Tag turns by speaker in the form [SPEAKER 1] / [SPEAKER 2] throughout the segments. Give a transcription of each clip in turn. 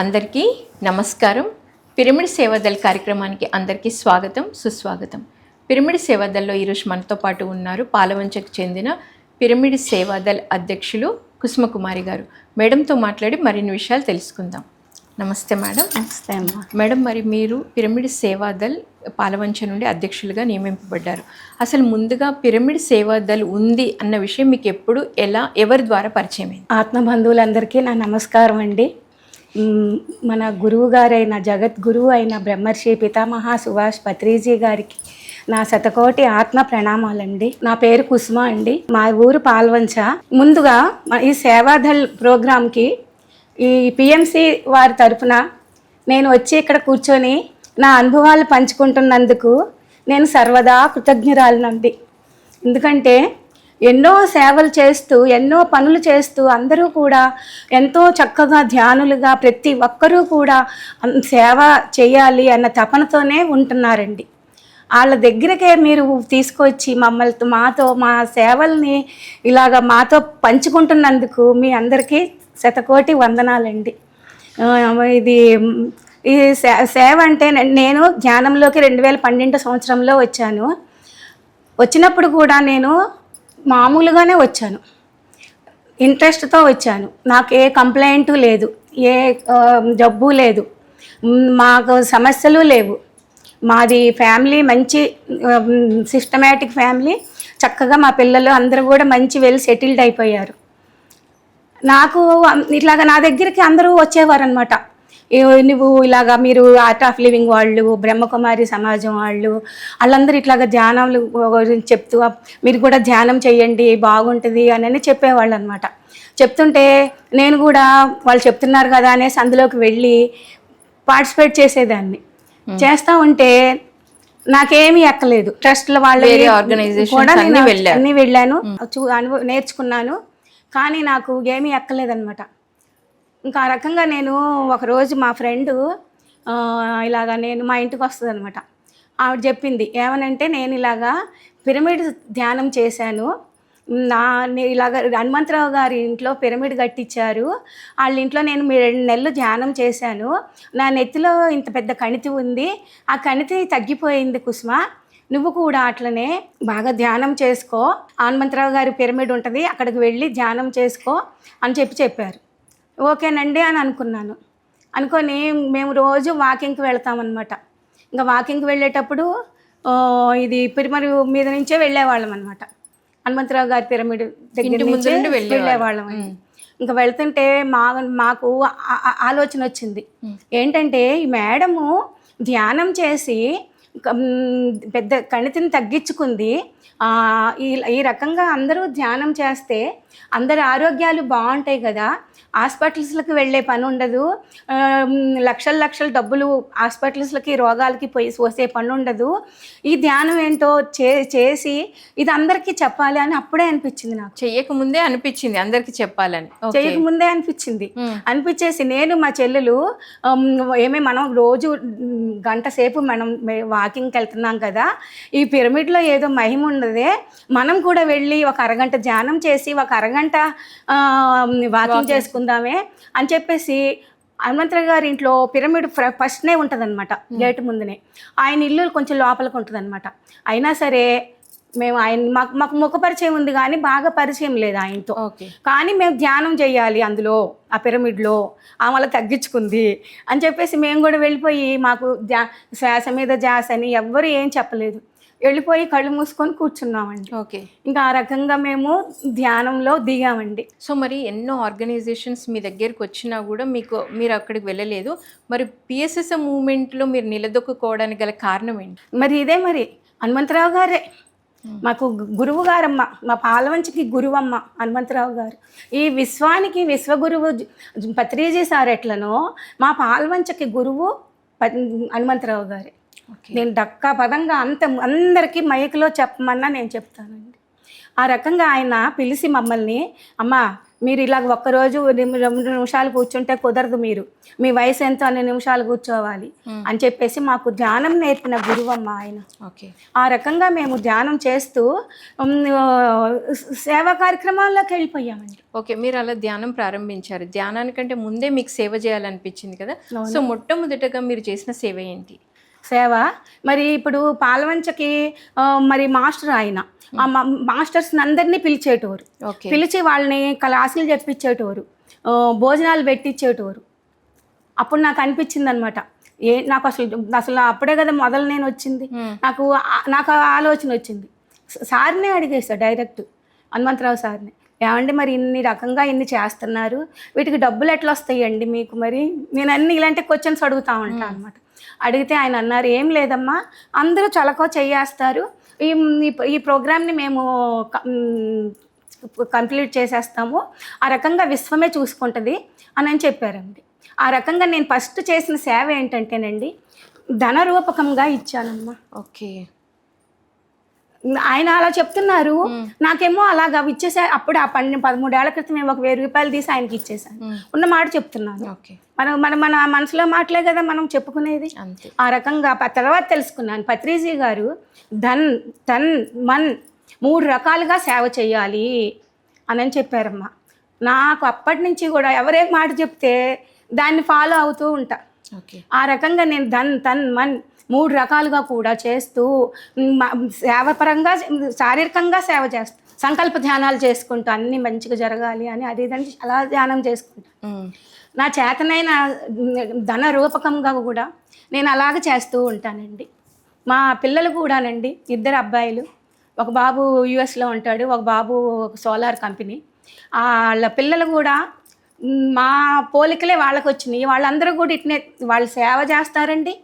[SPEAKER 1] అందరికీ నమస్కారం. పిరమిడ్ సేవాదల్ కార్యక్రమానికి అందరికీ స్వాగతం సుస్వాగతం. పిరమిడ్ సేవాదల్లో ఈరోజు మనతో పాటు ఉన్నారు పాలవంచకు చెందిన పిరమిడ్ సేవాదల్ అధ్యక్షులు కుసుమకుమారి గారు. మేడంతో మాట్లాడి మరిన్ని విషయాలు తెలుసుకుందాం. నమస్తే మేడం.
[SPEAKER 2] నమస్తే అమ్మా.
[SPEAKER 1] మేడం మరి మీరు పిరమిడ్ సేవాదల్ పాలవంచ నుండి అధ్యక్షులుగా నియమింపబడ్డారు. అసలు ముందుగా పిరమిడ్ సేవాదల్ ఉంది అన్న విషయం మీకు ఎప్పుడు ఎలా ఎవరి ద్వారా పరిచయం అయింది
[SPEAKER 2] ఆత్మ బంధువులందరికీ నా నమస్కారం అండి. మన గురువు గారైన జగద్గురువు అయిన బ్రహ్మర్షి పితామహ సుభాష్ పత్రిజీ గారికి నా శతకోటి ఆత్మ ప్రణామాలండి. నా పేరు కుసుమ అండి. మా ఊరు పాల్వంచ. ముందుగా ఈ సేవాదల్ ప్రోగ్రాంకి ఈ పిఎంసి వారి తరపున నేను వచ్చి ఇక్కడ కూర్చొని నా అనుభవాలు పంచుకుంటున్నందుకు నేను సర్వదా కృతజ్ఞురాలనండి. ఎందుకంటే ఎన్నో సేవలు చేస్తూ ఎన్నో పనులు చేస్తూ అందరూ కూడా ఎంతో చక్కగా ధ్యానులుగా ప్రతి ఒక్కరూ కూడా సేవ చేయాలి అన్న తపనతోనే ఉంటున్నారండి. వాళ్ళ దగ్గరకే మీరు తీసుకొచ్చి మమ్మల్ని మాతో మా సేవల్ని ఇలాగ మాతో పంచుకుంటున్నందుకు మీ అందరికీ శతకోటి వందనాలండి. ఇది ఈ సేవ అంటే నేను ధ్యానంలోకి రెండు వేల పన్నెండు సంవత్సరంలో వచ్చాను. వచ్చినప్పుడు కూడా నేను మామూలుగానే వచ్చాను. ఇంట్రెస్ట్తో వచ్చాను. నాకు ఏ కంప్లైంట్ లేదు. ఏ జబ్బు లేదు. మాకు సమస్యలు లేవు. మాది ఫ్యామిలీ మంచి సిస్టమేటిక్ ఫ్యామిలీ. చక్కగా మా పిల్లలు అందరూ కూడా మంచి వెల్ సెటిల్డ్ అయిపోయారు. నాకు ఇట్లాగా నా దగ్గరికి అందరూ వచ్చేవారు అనమాట నువ్వు ఇలాగా మీరు ఆర్ట్ ఆఫ్ లివింగ్ వాళ్ళు బ్రహ్మకుమారి సమాజం వాళ్ళు వాళ్ళందరూ ఇట్లాగా ధ్యానాలు గురించి చెప్తూ మీరు కూడా ధ్యానం చేయండి బాగుంటుంది అని చెప్పేవాళ్ళు అనమాట చెప్తుంటే నేను కూడా వాళ్ళు చెప్తున్నారు కదా అనేసి అందులోకి వెళ్ళి పార్టిసిపేట్ చేసేదాన్ని. చేస్తూ ఉంటే నాకేమీ ఎక్కలేదు. ట్రస్ట్ల వాళ్ళ కూడా
[SPEAKER 1] అన్నీ
[SPEAKER 2] నేను వెళ్ళాను. చూ అనుభవ నేర్చుకున్నాను. కానీ నాకు ఏమీ ఎక్కలేదన్నమాట ఇంకా ఆ రకంగా నేను ఒకరోజు మా ఫ్రెండు ఇలాగా నేను మా ఇంటికి వస్తుంది అనమాట ఆవిడ చెప్పింది ఏమనంటే నేను ఇలాగా పిరమిడ్ ధ్యానం చేశాను. నా ఇలాగ హనుమంతరావు గారి ఇంట్లో పిరమిడ్ కట్టించారు. వాళ్ళ ఇంట్లో నేను మీ రెండు నెలలు ధ్యానం చేశాను. నా నెత్తిలో ఇంత పెద్ద కణితి ఉంది. ఆ కణితి తగ్గిపోయింది కుసుమ. నువ్వు కూడా అట్లనే బాగా ధ్యానం చేసుకో. హనుమంతరావు గారి పిరమిడ్ ఉంటుంది అక్కడికి వెళ్ళి ధ్యానం చేసుకో అని చెప్పి చెప్పారు. ఓకేనండి అని అనుకున్నాను. అనుకొని మేము రోజు వాకింగ్కి వెళ్తామన్నమాట. ఇంకా వాకింగ్కి వెళ్ళేటప్పుడు ఇది పిరిమరి మీద నుంచే వెళ్ళేవాళ్ళం అనమాట హనుమంతరావు గారి పిరమిడ్ దగ్గర నుంచే. వెళ్ళేవాళ్ళం. ఇంకా వెళ్తుంటే మా మాకు ఆలోచన వచ్చింది. ఏంటంటే ఈ మేడము ధ్యానం చేసి పెద్ద కణితిని తగ్గించుకుంది. ఈ రకంగా అందరూ ధ్యానం చేస్తే అందరి ఆరోగ్యాలు బాగుంటాయి కదా. హాస్పిటల్స్లకు వెళ్ళే పని ఉండదు. లక్షల లక్షల డబ్బులు హాస్పిటల్స్లకి రోగాలకి పోయి పోసే పని ఉండదు. ఈ ధ్యానం ఏంటో చే చేసి ఇది అందరికీ చెప్పాలి అని అప్పుడే అనిపించింది నాకు.
[SPEAKER 1] చెయ్యక ముందే అనిపించింది అందరికి చెప్పాలని. ఓకే.
[SPEAKER 2] చేయకముందే అనిపించింది. అనిపించేసి నేను మా చెల్లెలు ఏమే మనం రోజు గంట సేపు మనం వాకింగ్కి వెళ్తున్నాం కదా. ఈ పిరమిడ్లో ఏదో మహిమ ఉన్నదే. మనం కూడా వెళ్ళి ఒక అరగంట ధ్యానం చేసి ఒక అరగంట వాకింగ్ చేసుకుందామే అని చెప్పేసి హనుమంతరావు గారి ఇంట్లో పిరమిడ్ ఫస్ట్నే ఉంటుందన్నమాట గేట్ ముందునే. ఆయన ఇల్లు కొంచెం లోపలికి ఉంటుందన్నమాట. అయినా సరే మేము ఆయన మాకు మాకు ముఖ పరిచయం ఉంది కానీ బాగా పరిచయం లేదు ఆయనతో. కానీ మేము ధ్యానం చేయాలి అందులో ఆ పిరమిడ్లో ఆమె అలా తగ్గించుకుంది అని చెప్పేసి మేము కూడా వెళ్ళిపోయి మాకు ధ్యా శ్వాస మీద ధ్యాస అని ఎవ్వరు ఏం చెప్పలేదు. వెళ్ళిపోయి కళ్ళు మూసుకొని కూర్చున్నామండి.
[SPEAKER 1] ఓకే.
[SPEAKER 2] ఇంకా ఆ రకంగా మేము ధ్యానంలో దిగామండి.
[SPEAKER 1] సో మరి ఎన్నో ఆర్గనైజేషన్స్ మీ దగ్గరికి వచ్చినా కూడా మీకు మీరు అక్కడికి వెళ్ళలేదు. మరి పిఎస్ఎస్ఎం మూమెంట్లో మీరు నిలదొక్కుకోవడానికి గల కారణం ఏంటి?
[SPEAKER 2] మరి ఇదే మరి. హనుమంతరావు గారే. మాకు గురువు గారమ్మ మా పాలవంచికి గురువమ్మ హనుమంతరావు గారు. ఈ విశ్వానికి విశ్వగురువు పత్రిజీ సార్ ఎట్లనో మా పాలవంచకి గురువు హనుమంతరావు గారే. నేను డక్కా పదంగా అంత అందరికీ మైక్లో చెప్పమన్నా నేను చెప్తానండి. ఆ రకంగా ఆయన పిలిచి మమ్మల్ని అమ్మ మీరు ఇలాగ ఒక్కరోజు రెండు నిమిషాలు కూర్చుంటే కుదరదు మీరు. మీ వయసు ఎంతో అన్ని నిమిషాలు కూర్చోవాలి. అని చెప్పేసి మాకు ధ్యానం నేర్పిన గురువమ్మ ఆయన.
[SPEAKER 1] ఓకే.
[SPEAKER 2] ఆ రకంగా మేము ధ్యానం చేస్తూ సేవా కార్యక్రమాల్లోకి వెళ్ళిపోయామండి.
[SPEAKER 1] ఓకే మీరు అలా ధ్యానం ప్రారంభించారు. ధ్యానానికంటే ముందే మీకు సేవ చేయాలనిపించింది కదా? సో మొట్టమొదటగా మీరు చేసిన సేవ ఏంటి?
[SPEAKER 2] సేవ. మరి ఇప్పుడు పాలవంచకి మరి మాస్టర్ ఆయన. ఆ మా- మాస్టర్స్ అందరినీ పిలిచేటోరు.
[SPEAKER 1] ఓకే.
[SPEAKER 2] పిలిచి వాళ్ళని క్లాసులు చెప్పించేటోరు భోజనాలు పెట్టించేటోరు అప్పుడు నాకు అనిపించింది అనమాట ఏ నాకు అసలు అసలు అప్పుడే కదా మొదలు నేను వచ్చింది. నాకు నాకు ఆలోచన వచ్చింది. సార్నే అడిగేసా డైరెక్ట్. హనుమంతరావు సార్ని. ఏమండి మరి ఇన్ని రకంగా ఇన్ని చేస్తున్నారు? వీటికి డబ్బులు ఎట్లా వస్తాయండి మీకు మరి? నేను అన్ని ఇలాంటి క్వశ్చన్స్ అడుగుతా ఉంటాను అనమాట అడిగితే ఆయన అన్నారు ఏం లేదమ్మా అందరూ చలకో చేయేస్తారు. ఈ ఈ- ప్రోగ్రామ్ని మేము కంప్లీట్ చేసేస్తాము. ఆ రకంగా విశ్వమే చూసుకుంటుంది అని అని చెప్పారండి. ఆ రకంగా నేను ఫస్ట్ చేసిన సేవ ఏంటంటేనండి ధన రూపకంగా ఇచ్చానమ్మా.
[SPEAKER 1] ఓకే.
[SPEAKER 2] ఆయన అలా చెప్తున్నారు. నాకేమో అలాగా ఇచ్చేసా అప్పుడు ఆ పన్నెండు పదమూడేళ్ళ క్రితం మేము ఒక వెయ్యి రూపాయలు తీసి ఆయనకి ఇచ్చేసాను ఉన్న మాట చెప్తున్నాను.
[SPEAKER 1] ఓకే.
[SPEAKER 2] మనం మన మన మనసులో మాటలే కదా మనం చెప్పుకునేది. ఆ రకంగా తర్వాత తెలుసుకున్నాను. పత్రిజీ గారు ధన్ తన్ మన్ మూడు రకాలుగా సేవ చేయాలి అని అని చెప్పారమ్మా. నాకు అప్పటి నుంచి కూడా ఎవరే మాట చెప్తే దాన్ని ఫాలో అవుతూ ఉంటా. ఆ రకంగా నేను ధన్ తన్ మన్ మూడు రకాలుగా కూడా చేస్తూ సేవపరంగా శారీరకంగా సేవ చేస్తా సంకల్ప ధ్యానాలు చేసుకుంటూ అన్నీ మంచిగా జరగాలి అని అది ఇదని అలా ధ్యానం చేసుకుంటా.
[SPEAKER 1] ఉమ్.
[SPEAKER 2] నా చేతనైన ధన రూపకంగా కూడా నేను అలాగ చేస్తూ ఉంటానండి. మా పిల్లలు కూడానండి ఇద్దరు అబ్బాయిలు ఒక బాబు యుఎస్లో ఉంటాడు ఒక బాబు సోలార్ కంపెనీ. వాళ్ళ పిల్లలు కూడా మ్, పోలికలే వాళ్ళకి వచ్చినాయి వాళ్ళందరూ కూడా ఇట్నే వాళ్ళు సేవ చేస్తారండి.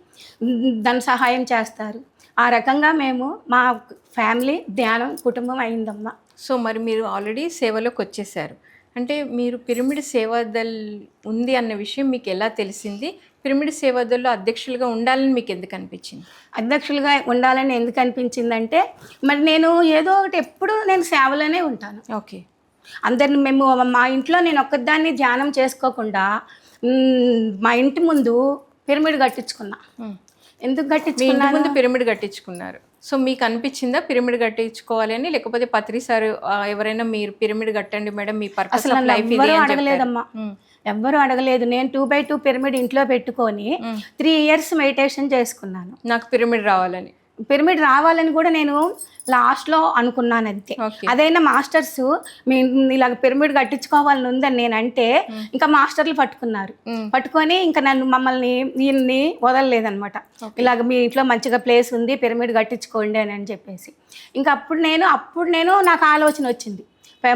[SPEAKER 2] ధన సహాయం చేస్తారు. ఆ రకంగా మేము మా ఫ్యామిలీ ధ్యానం కుటుంబం అయిందమ్మా.
[SPEAKER 1] సో మరి మీరు ఆల్రెడీ సేవలోకి వచ్చేసారు. అంటే మీరు పిరమిడ్ సేవాదల్ ఉంది అన్న విషయం మీకు ఎలా తెలిసింది? పిరమిడ్ సేవాదల్లో అధ్యక్షులుగా ఉండాలని మీకు ఎందుకు అనిపించింది?
[SPEAKER 2] అధ్యక్షులుగా ఉండాలని ఎందుకు అనిపించిందంటే మరి నేను ఏదో ఒకటి ఎప్పుడు నేను సేవలోనే ఉంటాను.
[SPEAKER 1] ఓకే.
[SPEAKER 2] అందరిని మేము మా ఇంట్లో నేను ఒక్కదాన్ని ధ్యానం చేసుకోకుండా మ్, మా ఇంటి ముందు పిరమిడ్ కట్టించుకున్నా. ఎందుకు కట్టించుకున్నా
[SPEAKER 1] ముందు పిరమిడ్ కట్టించుకున్నారు. సో మీకు అనిపించిందా పిరమిడ్ కట్టించుకోవాలని లేకపోతే పత్రి సార్ ఎవరైనా మీరు పిరమిడ్ కట్టండి మేడం మీ పర్పస్ లైఫ్
[SPEAKER 2] అడగలేదమ్మా. ఎవ్వరూ అడగలేదు. నేను టూ బై టూ పిరమిడ్ ఇంట్లో పెట్టుకొని త్రీ ఇయర్స్ మెడిటేషన్ చేసుకున్నాను.
[SPEAKER 1] నాకు పిరమిడ్ రావాలని.
[SPEAKER 2] పిరమిడ్ రావాలని కూడా నేను లాస్ట్లో అనుకున్నాను అంతే. అదైనా మాస్టర్స్ మీ ఇలాగ పిరమిడ్ కట్టించుకోవాలని ఉందని నేను అంటే ఇంకా మాస్టర్లు పట్టుకున్నారు.
[SPEAKER 1] మ్మ్.
[SPEAKER 2] పట్టుకొని ఇంకా నన్ను మమ్మల్ని ఈయన్ని వదలలేదనమాట ఇలాగ మీ ఇంట్లో మంచిగా ప్లేస్ ఉంది పిరమిడ్ కట్టించుకోండి అని అని చెప్పేసి. ఇంకా అప్పుడు నేను అప్పుడు నేను నాకు ఆలోచన వచ్చింది.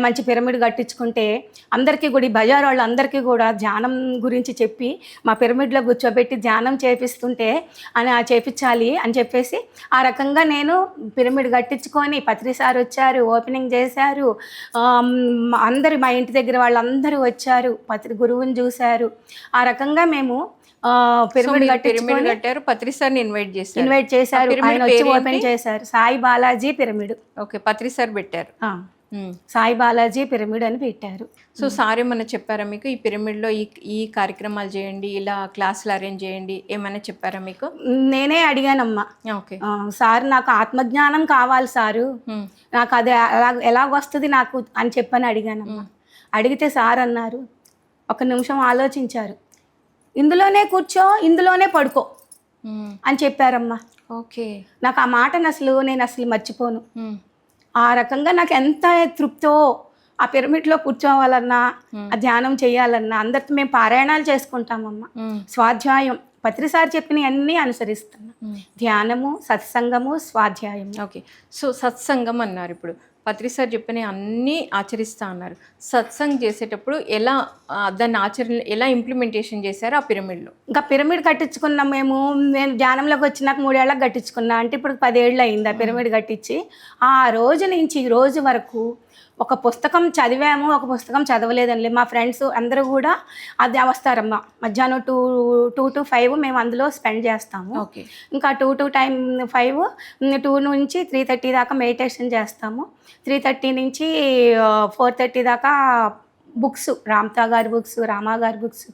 [SPEAKER 2] మంచి పిరమిడ్ కట్టించుకుంటే అందరికీ కూడా ఈ బజార్ వాళ్ళు అందరికీ కూడా ధ్యానం గురించి చెప్పి మా పిరమిడ్లో కూర్చోబెట్టి ధ్యానం చేపిస్తుంటే అని ఆ చేపించాలి అని చెప్పేసి ఆ రకంగా నేను పిరమిడ్ కట్టించుకొని పత్రి సార్ వచ్చారు ఓపెనింగ్ చేశారు. అందరు మా ఇంటి దగ్గర వాళ్ళందరూ వచ్చారు పత్రి గురువుని చూశారు. ఆ రకంగా మేము పిరమిడ్
[SPEAKER 1] పిరమిడ్ కట్టారు పత్రి సార్ని ఇన్వైట్ చేశారు.
[SPEAKER 2] ఇన్వైట్ చేశారు. ఆయన వచ్చి? ఓపెన్ చేశారు Sai Balaji pyramid.
[SPEAKER 1] Okay Patri sir పెట్టారు.
[SPEAKER 2] సాయి బాలాజీ పిరమిడ్ అని పెట్టారు.
[SPEAKER 1] సో సార్ ఏమన్నా చెప్పారా మీకు? ఈ పిరమిడ్లో ఈ ఈ కార్యక్రమాలు చేయండి ఇలా క్లాసులు అరేంజ్ చేయండి ఏమైనా చెప్పారా మీకు?
[SPEAKER 2] నేనే అడిగానమ్మా.
[SPEAKER 1] ఓకే
[SPEAKER 2] సార్ నాకు ఆత్మజ్ఞానం కావాలి సారు.
[SPEAKER 1] ఉమ్.
[SPEAKER 2] నాకు అది ఎలా ఎలాగొస్తుంది నాకు అని చెప్పని అడిగానమ్మా. అడిగితే సార్ అన్నారు ఒక నిమిషం ఆలోచించారు. ఇందులోనే కూర్చో ఇందులోనే పడుకో. అని చెప్పారమ్మా.
[SPEAKER 1] ఓకే
[SPEAKER 2] నాకు ఆ మాటను అసలు నేను అసలు మర్చిపోను. ఆ రకంగా నాకు ఎంత తృప్తో ఆ పిరమిడ్లో కూర్చోవాలన్నా ఆ ధ్యానం చేయాలన్నా అందరితో మేము పారాయణాలు చేసుకుంటామమ్మా. స్వాధ్యాయం. పత్రిసారి చెప్పిన అన్నీ అనుసరిస్తున్నా. ధ్యానము సత్సంగము స్వాధ్యాయము.
[SPEAKER 1] ఓకే. సో సత్సంగం అన్నారు ఇప్పుడు. పత్రి సార్ చెప్పిన అన్నీ ఆచరిస్తా అన్నారు. సత్సంగ్ చేసేటప్పుడు ఎలా దాన్ని ఆచరణ ఎలా ఇంప్లిమెంటేషన్ చేశారు ఆ పిరమిడ్లో
[SPEAKER 2] ఇంకా పిరమిడ్ కట్టించుకున్నాం మేము. నేను ధ్యానంలోకి వచ్చినాక మూడేళ్ళకి కట్టించుకున్నా. అంటే ఇప్పుడు పదేళ్ళు అయింది ఆ పిరమిడ్ కట్టించి. ఆ రోజు నుంచి ఈ రోజు వరకు ఒక పుస్తకం చదివాము ఒక పుస్తకం చదవలేదండి. మా ఫ్రెండ్స్ అందరూ కూడా అది వస్తారమ్మా మధ్యాహ్నం టూ టూ టు ఫైవ్ మేము అందులో స్పెండ్ చేస్తాము.
[SPEAKER 1] ఓకే.
[SPEAKER 2] ఇంకా two to time five two నుంచి త్రీ థర్టీ దాకా మెడిటేషన్ చేస్తాము. త్రీ థర్టీ నుంచి ఫోర్ థర్టీ దాకా బుక్స్ రామ్తా గారి బుక్స్ రామా గారి బుక్స్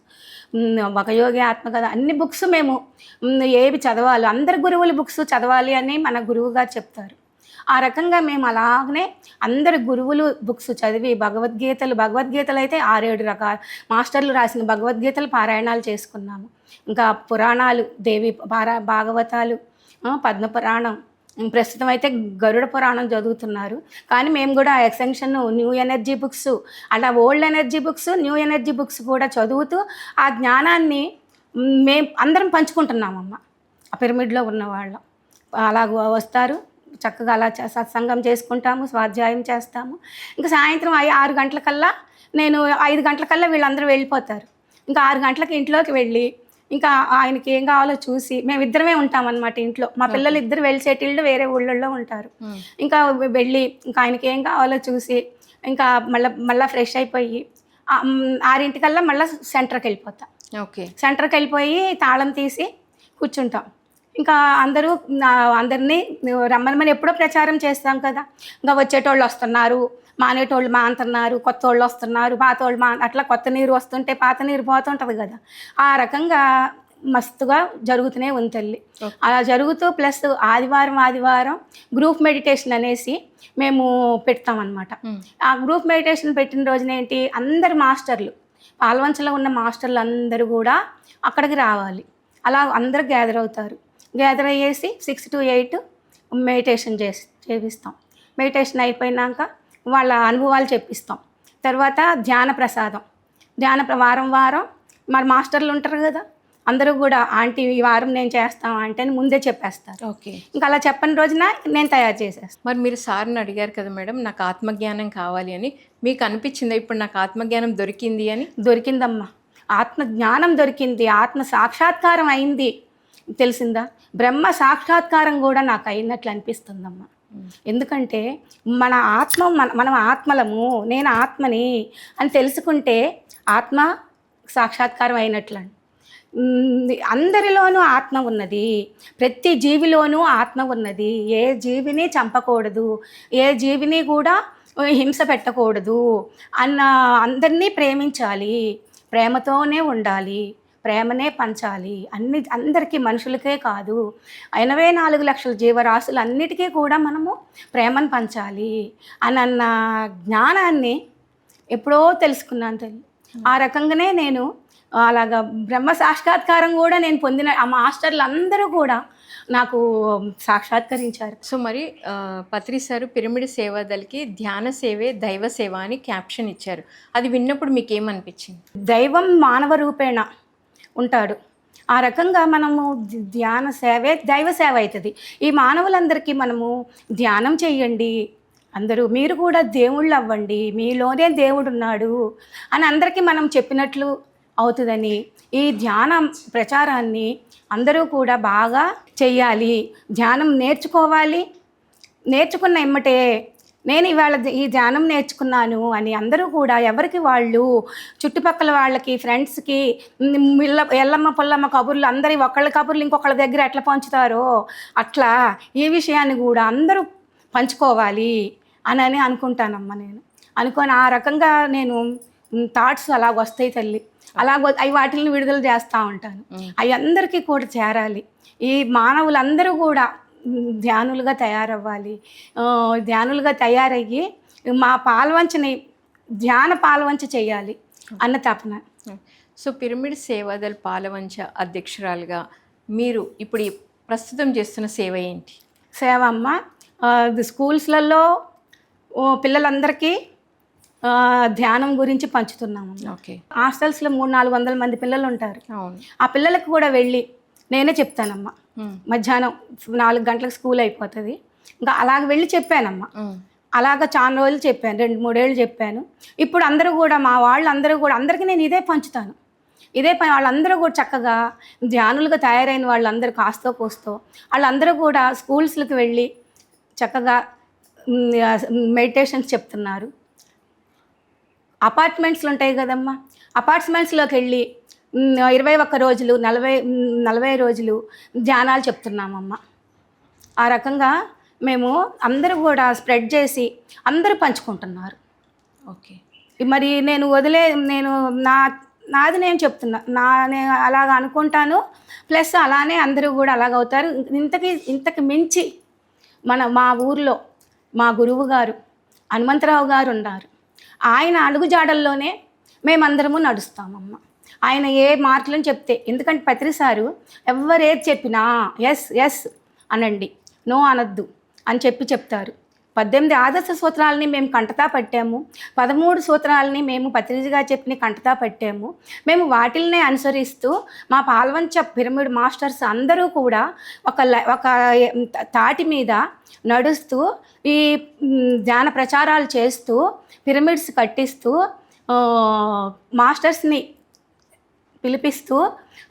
[SPEAKER 2] మ్, ఒక యోగి ఆత్మకథ అన్ని బుక్స్ మేము ఏవి చదవాలి అందరి గురువుల బుక్స్ చదవాలి అని మన గురువు గారు చెప్తారు. ఆ రకంగా మేము అలాగనే అందరి గురువులు బుక్స్ చదివి భగవద్గీతలు భగవద్గీతలు అయితే ఆరేడు రకాల. మాస్టర్లు రాసిన భగవద్గీతలు పారాయణాలు చేసుకున్నాము. ఇంకా పురాణాలు దేవి పారా భాగవతాలు పద్మపురాణం. పద్మ పురాణం ప్రస్తుతం అయితే గరుడ పురాణం చదువుతున్నారు. కానీ మేము కూడా ఎక్స్టెన్షన్ న్యూ ఎనర్జీ బుక్స్ అలా old energy books new energy books కూడా చదువుతూ ఆ జ్ఞానాన్ని మేము అందరం పంచుకుంటున్నామమ్మ. ఆ పిరమిడ్లో ఉన్న వాళ్ళు. అలాగ వస్తారు. చక్కగా అలా సత్సంగం చేసుకుంటాము స్వాధ్యాయం చేస్తాము. ఇంకా సాయంత్రం ఐ ఆరు గంటలకల్లా నేను ఐదు గంటలకల్లా వీళ్ళందరూ వెళ్ళిపోతారు. ఇంకా ఆరు గంటలకి ఇంట్లోకి వెళ్ళి ఇంకా ఆయనకి ఏం కావాలో చూసి మేము ఇద్దరమే ఉంటామన్నమాట ఇంట్లో. మా పిల్లలు ఇద్దరు వెళ్ళి సెటిల్డ్ వేరే ఊళ్ళల్లో ఉంటారు. ఇంకా వెళ్ళి ఇంకా ఆయనకి ఏం కావాలో చూసి ఇంకా మళ్ళీ మళ్ళీ ఫ్రెష్ అయిపోయి ఆరింటికల్లా మళ్ళీ సెంటర్కి వెళ్ళిపోతా.
[SPEAKER 1] ఓకే.
[SPEAKER 2] సెంటర్కి వెళ్ళిపోయి తాళం తీసి కూర్చుంటాం. ఇంకా అందరూ అందరినీ రమ్మని ఎప్పుడో ప్రచారం చేస్తాం కదా. ఇంకా వచ్చేటోళ్ళు వస్తున్నారు మానేటోళ్ళు మాంటున్నారు కొత్త వాళ్ళు వస్తున్నారు పాత వాళ్ళు మా అట్లా కొత్త నీరు వస్తుంటే పాత నీరు పోతుంటుంది కదా. ఆ రకంగా మస్తుగా జరుగుతూనే ఉంది తల్లి. అలా జరుగుతూ ప్లస్ ఆదివారం ఆదివారం గ్రూప్ మెడిటేషన్ అనేసి మేము పెడతామన్నమాట. ఆ గ్రూప్ మెడిటేషన్ పెట్టిన రోజున ఏంటి అందరు మాస్టర్లు పాల్వంచలో ఉన్న మాస్టర్లు అందరూ కూడా అక్కడికి రావాలి. అలా అందరూ గ్యాదర్ అవుతారు. గ్యాదర్ అయ్యేసి సిక్స్ టు ఎయిట్ మెడిటేషన్ చేసి చేపిస్తాం. మెడిటేషన్ అయిపోయినాక వాళ్ళ అనుభవాలు చెప్పిస్తాం. తర్వాత ధ్యాన ప్రసాదం. ధ్యాన వారం వారం మరి మాస్టర్లు ఉంటారు కదా అందరూ కూడా ఆంటీ ఈ వారం నేను చేస్తాం అంటే అని ముందే చెప్పేస్తారు.
[SPEAKER 1] ఓకే.
[SPEAKER 2] ఇంకా అలా చెప్పని రోజున నేను తయారు చేసేస్తాను
[SPEAKER 1] మరి మీరు సార్ని అడిగారు కదా మేడం నాకు ఆత్మజ్ఞానం కావాలి అని. మీకు అనిపించిందా ఇప్పుడు నాకు ఆత్మజ్ఞానం దొరికింది అని?
[SPEAKER 2] దొరికిందమ్మా. ఆత్మ జ్ఞానం దొరికింది. ఆత్మ సాక్షాత్కారం అయింది. తెలిసిందా? బ్రహ్మ సాక్షాత్కారం కూడా నాకు అయినట్లు అనిపిస్తుందమ్మా. ఎందుకంటే మన ఆత్మ మన మనం ఆత్మలము నేను ఆత్మని అని తెలుసుకుంటే ఆత్మ సాక్షాత్కారం అయినట్లు అందరిలోనూ ఆత్మ ఉన్నది. ప్రతి జీవిలోనూ ఆత్మ ఉన్నది. ఏ జీవిని చంపకూడదు. ఏ జీవిని కూడా హింస పెట్టకూడదు. అన్న అందరినీ ప్రేమించాలి. ప్రేమతోనే ఉండాలి. ప్రేమనే పంచాలి. అన్ని అందరికీ మనుషులకే కాదు. ఎనభై నాలుగు లక్షల జీవరాశులు అన్నిటికీ కూడా మనము ప్రేమను పంచాలి. అని అన్న జ్ఞానాన్ని ఎప్పుడో తెలుసుకున్నాను తల్లి. ఆ రకంగానే నేను అలాగా బ్రహ్మ సాక్షాత్కారం కూడా నేను పొందిన ఆ మాస్టర్లు అందరూ కూడా నాకు సాక్షాత్కరించారు.
[SPEAKER 1] సో మరి పత్రి సారు పిరమిడ్ సేవాదల్కి ధ్యాన సేవే దైవ సేవ అని క్యాప్షన్ ఇచ్చారు. అది విన్నప్పుడు మీకు ఏమనిపించింది
[SPEAKER 2] దైవం మానవ రూపేణ. ఉంటాడు. ఆ రకంగా మనము ధ్యాన సేవే దైవ సేవ అవుతుంది ఈ మానవులందరికీ మనము ధ్యానం చేయండి. అందరూ మీరు కూడా దేవుళ్ళు అవ్వండి. మీలోనే దేవుడు ఉన్నాడు అని అందరికీ మనం చెప్పినట్లు అవుతుందని ఈ ధ్యానం ప్రచారాన్ని అందరూ కూడా బాగా చెయ్యాలి ధ్యానం నేర్చుకోవాలి. నేర్చుకున్న ఇమ్మటే నేను ఇవాళ ఈ ధ్యానం నేర్చుకున్నాను అని అందరూ కూడా ఎవరికి వాళ్ళు చుట్టుపక్కల వాళ్ళకి ఫ్రెండ్స్కి మిల్ల ఎల్లమ్మ పుల్లమ్మ కబుర్లు అందరి ఒకళ్ళ కబుర్లు ఇంకొకళ్ళ దగ్గర ఎట్లా పంచుతారో అట్లా ఈ విషయాన్ని కూడా అందరూ పంచుకోవాలి అని అని అనుకుంటానమ్మా నేను. అనుకొని ఆ రకంగా నేను థాట్స్ అలాగ వస్తాయి తల్లి. అలాగ అవి వాటిని విడుదల చేస్తూ ఉంటాను. అవి అందరికీ కూడా చేరాలి. ఈ మానవులందరూ కూడా ధ్యానులుగా తయారవ్వాలి. ధ్యానులుగా తయారయ్యి మా పాల్వంచని ధ్యాన పాల్వంచ చేయాలి అన్న తపన.
[SPEAKER 1] సో పిరమిడ్ సేవాదల్ పాలవంచ అధ్యక్షురాలుగా మీరు ఇప్పుడు ఈ ప్రస్తుతం చేస్తున్న సేవ ఏంటి?
[SPEAKER 2] సేవ అమ్మ స్కూల్స్లలో పిల్లలందరికీ ధ్యానం గురించి పంచుతున్నాము
[SPEAKER 1] ఓకే.
[SPEAKER 2] హాస్టల్స్లో మూడు నాలుగు వందల మంది పిల్లలు ఉంటారు ఆ పిల్లలకు కూడా వెళ్ళి నేనే చెప్తానమ్మా. మధ్యాహ్నం నాలుగు గంటలకు స్కూల్ అయిపోతుంది. ఇంకా అలాగ వెళ్ళి చెప్పానమ్మా. అలాగ చాలా రోజులు చెప్పాను రెండు మూడేళ్ళు చెప్పాను. ఇప్పుడు అందరూ కూడా మా వాళ్ళు అందరూ కూడా అందరికీ నేను ఇదే పంచుతాను. ఇదే పని వాళ్ళందరూ కూడా చక్కగా ధ్యానులుగా తయారైన వాళ్ళందరూ కాస్తో కోస్తో వాళ్ళందరూ కూడా స్కూల్స్కి వెళ్ళి చక్కగా మెడిటేషన్స్ చెప్తున్నారు. అపార్ట్మెంట్స్లు ఉంటాయి కదమ్మా. అపార్ట్మెంట్స్లోకి వెళ్ళి ఇరవై ఒక్క రోజులు నలభై నలభై రోజులు ధ్యానాలు చెప్తున్నామమ్మ. ఆ రకంగా మేము అందరూ కూడా స్ప్రెడ్ చేసి అందరూ పంచుకుంటున్నారు.
[SPEAKER 1] ఓకే.
[SPEAKER 2] మరి నేను వదిలే నేను నా నాది నేను చెప్తున్నా నా నేను అలాగ అనుకుంటాను ప్లస్ అలానే అందరూ కూడా అలాగ అవుతారు ఇంతకి ఇంతకు మించి మన మా ఊర్లో మా గురువు గారు హనుమంతరావు గారు ఉన్నారు. ఆయన అడుగుజాడల్లోనే మేమందరము నడుస్తామమ్మ. ఆయన ఏ మార్కులను చెప్తే ఎందుకంటే పత్రిసారు ఏది చెప్పినా ఎస్ ఎస్ అనండి నో అనద్దు అని చెప్పి చెప్తారు. పద్దెనిమిది ఆదర్శ సూత్రాలని మేము కంటతా పట్టాము. పదమూడు సూత్రాలని మేము పత్రికగా చెప్పిన కంటతా పట్టాము. మేము వాటిల్నే అనుసరిస్తూ మా పాల్వంచ పిరమిడ్ మాస్టర్స్ అందరూ కూడా ఒక ఒక తాటి మీద నడుస్తూ ఈ ధ్యాన ప్రచారాలు చేస్తూ పిరమిడ్స్ కట్టిస్తూ మాస్టర్స్ని పిలిపిస్తూ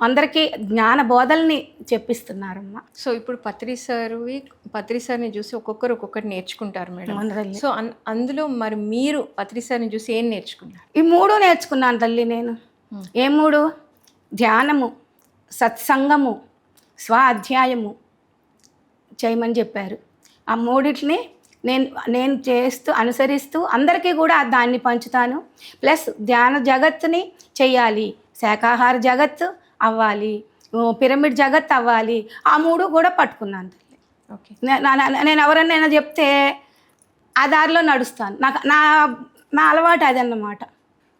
[SPEAKER 2] అందరికీ జ్ఞాన బోధల్ని చెప్పిస్తున్నారమ్మ.
[SPEAKER 1] సో ఇప్పుడు పత్రి సార్వి పత్రి సార్ని చూసి ఒక్కొక్కరు ఒక్కొక్కటి నేర్చుకుంటారు మేడం. సో అందులో మరి మీరు పత్రి సార్ని చూసి ఏం నేర్చుకున్నారు?
[SPEAKER 2] ఈ మూడు నేర్చుకున్నాను తల్లి నేను. ఏ మూడు? ధ్యానము సత్సంగము స్వాధ్యాయము చేయమని చెప్పారు. ఆ మూడిటిని నేను నేను చేస్తూ అనుసరిస్తూ అందరికీ కూడా దాన్ని పంచుతాను. ప్లస్ ధ్యాన జగత్తుని చెయ్యాలి. శాకాహార జగత్తు అవ్వాలి పిరమిడ్ జగత్ అవ్వాలి. ఆ మూడు కూడా పట్టుకున్నాను తల్లి.
[SPEAKER 1] ఓకే.
[SPEAKER 2] నేను ఎవరన్నా చెప్తే ఆ దారిలో నడుస్తాను. నాకు నా నా అలవాటు అదన్నమాట.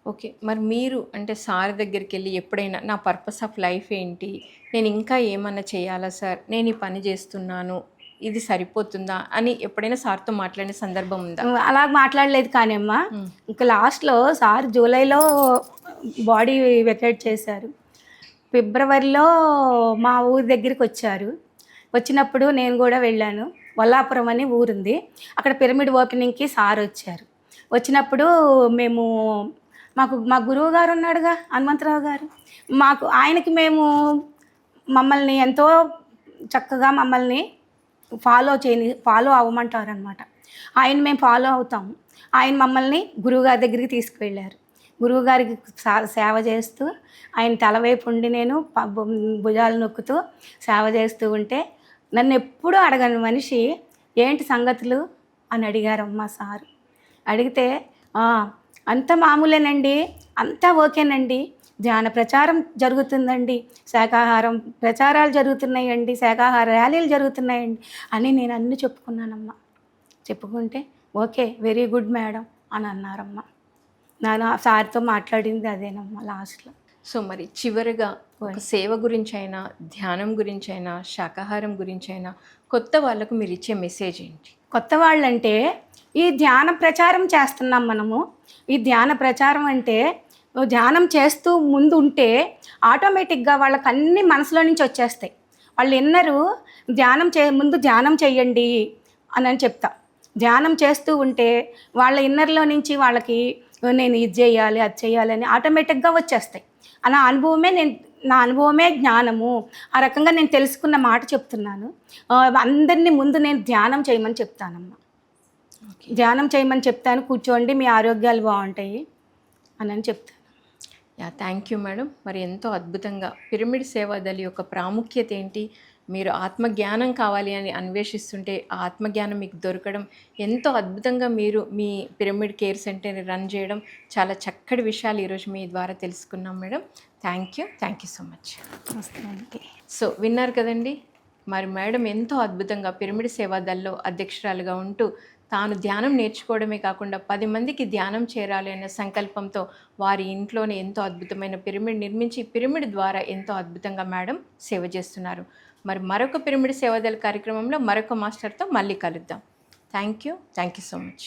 [SPEAKER 1] ఓకే. మరి మీరు అంటే సార్ దగ్గరికి వెళ్ళి ఎప్పుడైనా నా పర్పస్ ఆఫ్ లైఫ్ ఏంటి? నేను ఇంకా ఏమన్నా చేయాలా సార్? నేను ఈ పని చేస్తున్నాను. ఇది సరిపోతుందా అని ఎప్పుడైనా సార్తో మాట్లాడిన సందర్భం ఉందా?
[SPEAKER 2] అలా మాట్లాడలేదు కానీ అమ్మా
[SPEAKER 1] మ్మ్.
[SPEAKER 2] ఇంకా లాస్ట్లో సార్ జూలైలో బాడీ వెకేట్ చేశారు. ఫిబ్రవరిలో మా ఊరి దగ్గరికి వచ్చారు. వచ్చినప్పుడు నేను కూడా వెళ్ళాను. వల్లాపురం అని ఊరుంది. అక్కడ పిరమిడ్ ఓపెనింగ్కి సార్ వచ్చారు. వచ్చినప్పుడు మేము మాకు మా గురువు గారు ఉన్నాడుగా హనుమంతరావు గారు. మాకు ఆయనకి మేము మమ్మల్ని ఎంతో చక్కగా మమ్మల్ని ఫాలో చేయని ఫాలో అవ్వమంటారనమాట ఆయన మేము ఫాలో అవుతాము. ఆయన మమ్మల్ని గురువుగారి దగ్గరికి తీసుకువెళ్ళారు. గురువుగారికి సా- సేవ చేస్తూ ఆయన తలవైపు ఉండి నేను భుజాలు నొక్కుతూ సేవ చేస్తూ ఉంటే నన్ను ఎప్పుడూ అడగని మనిషి ఏంటి సంగతులు? అని అడిగారమ్మా సారు. అడిగితే అంత మామూలేనండి అంతా ఓకేనండి ధ్యాన ప్రచారం జరుగుతుందండి. శాకాహారం ప్రచారాలు జరుగుతున్నాయండి. శాకాహార ర్యాలీలు జరుగుతున్నాయండి. అని నేను అన్నీ చెప్పుకున్నానమ్మా. చెప్పుకుంటే ఓకే వెరీ గుడ్ మేడం అని అన్నారమ్మ. నేను సార్తో మాట్లాడింది అదేనమ్మా లాస్ట్లో.
[SPEAKER 1] సో మరి చివరిగా ఒక సేవ గురించి అయినా ధ్యానం గురించి అయినా శాకాహారం గురించి అయినా కొత్త వాళ్ళకు మీరు ఇచ్చే మెసేజ్ ఏంటి?
[SPEAKER 2] కొత్త వాళ్ళంటే ఈ ధ్యాన ప్రచారం చేస్తున్నాం మనము. ఈ ధ్యాన ప్రచారం అంటే ధ్యానం చేస్తూ ముందు ఉంటే ఆటోమేటిక్గా వాళ్ళకి అన్ని మనసులో నుంచి వచ్చేస్తాయి. వాళ్ళు ఎన్నరు ధ్యానం చే ముందు ధ్యానం చెయ్యండి అని అని చెప్తా. ధ్యానం చేస్తూ ఉంటే వాళ్ళ ఇన్నర్లో నుంచి వాళ్ళకి నేను ఇది చేయాలి అది చేయాలి అని ఆటోమేటిక్గా వచ్చేస్తాయి. నా అనుభవమే నేను నా అనుభవమే జ్ఞానము. ఆ రకంగా నేను తెలుసుకున్న మాట చెప్తున్నాను. అందరినీ ముందు నేను ధ్యానం చేయమని చెప్తానమ్మా. ధ్యానం చేయమని చెప్తాను కూర్చోండి మీ ఆరోగ్యాలు బాగుంటాయి అని అని చెప్తాను.
[SPEAKER 1] యా థ్యాంక్ యూ మేడం మరి ఎంతో అద్భుతంగా పిరమిడ్ సేవాదళి యొక్క ప్రాముఖ్యత ఏంటి? మీరు ఆత్మజ్ఞానం కావాలి అని అన్వేషిస్తుంటే ఆ ఆత్మజ్ఞానం మీకు దొరకడం ఎంతో అద్భుతంగా మీరు మీ పిరమిడ్ కేర్ సెంటర్ని రన్ చేయడం చాలా చక్కటి విషయాలు ఈరోజు మీ ద్వారా తెలుసుకున్నాం madam thank you thank you so much so విన్నారు కదండి? మరి మేడం ఎంతో అద్భుతంగా పిరమిడ్ సేవాదల్లో అధ్యక్షురాలుగా ఉంటూ తాను ధ్యానం నేర్చుకోవడమే కాకుండా పది మందికి ధ్యానం చేరాలి అనే సంకల్పంతో వారి ఇంట్లోనే ఎంతో అద్భుతమైన పిరమిడ్ నిర్మించి పిరమిడ్ ద్వారా ఎంతో అద్భుతంగా మేడం సేవ చేస్తున్నారు. మరి మరొక పిరమిడ్ సేవాదల కార్యక్రమంలో మరొక మాస్టర్తో మళ్ళీ కలుద్దాం. Thank you thank you so much